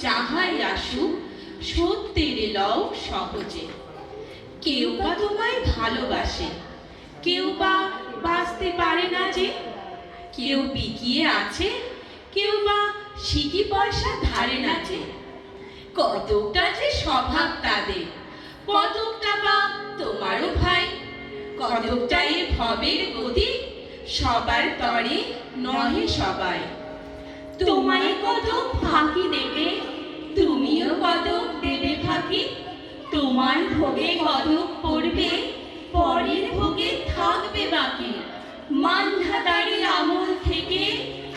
যাহাই আসুক, সত্যের লও সহজে। কেউ বা তোমায় ভালোবাসে, কেউ বা বাঁচতে পারে না যে। কেউ বিকিয়ে আছে, কেউ বা সিকি পয়সা ধারে না যে। কতকটা যে স্বভাব তাদের, কতকটা বা তোমারও ভাই। কতকটা এ ভবের গতি, সবার তরে নহে সবাই। তোমায় কতক ভোগে কতক পড়বে? পরের ভোগে থাকবে বাকি। মানধাতারি আমল থেকে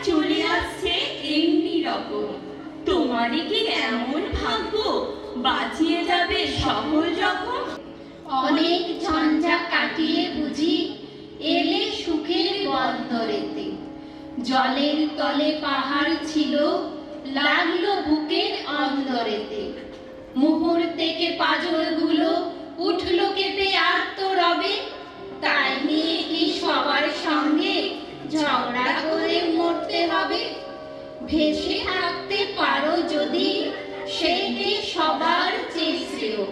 চলে আসছে এমনি রকম। তোমারই কি এমন ভাগ্য বাঁচিয়ে যাবে সকল যখন অনেক ঝঞ্ঝা কাটিয়ে বুঝি এলে সুখের বন্দরেতে। জলের তলে পাহাড় ছিল, লাগল বুকের অন্দরেতে। মুহূর্তেকে পাজরগুলো উঠল ঝগড়া করে মরতে হবে। ভেসে থাকতে পারো যদি সেইটি সবার চেয়ে শ্রেয়।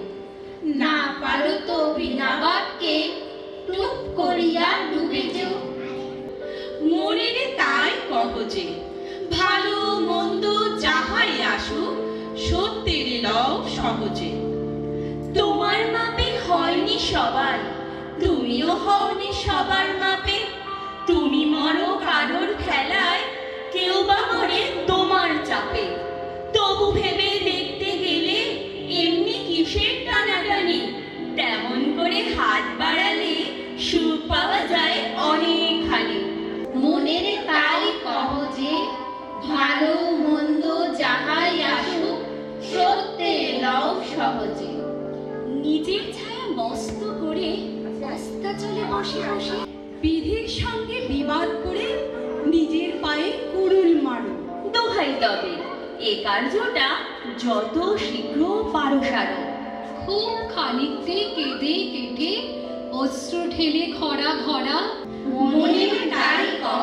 না পারো তো বিনা বাক্যে টুপ করিয়া ডুবে যেও। মরিলে তাই কহ যে, ভালো মন্দ যাহাই আসুক, সত্যের লও সহজে। তোমার মাপে হয়নি সবার, তুমিও হওনি সবার মাপে। তুমি মরো কারোর খেলায় কেউ বা মরে তোমার চাপে। তবু ভেবে দেখতে গেলে এমনি কিসের টানাটানি? তেমন করে হাত বাড়ালে সুখ পাওয়া যায় অনেকখানি। মনের তাই কহ যে ভালো মন্দ যাহাই আসুক সত্যে লও সহজে। নিজের ছায়া মস্ত করে রাস্তা চলে বসে বসে কার্যটা যত শীঘ্র পারো সারো খুব খানিকতে কেঁদে কেটে অস্ত্র ঠেলে খরা ঘরা মনে তাই কহ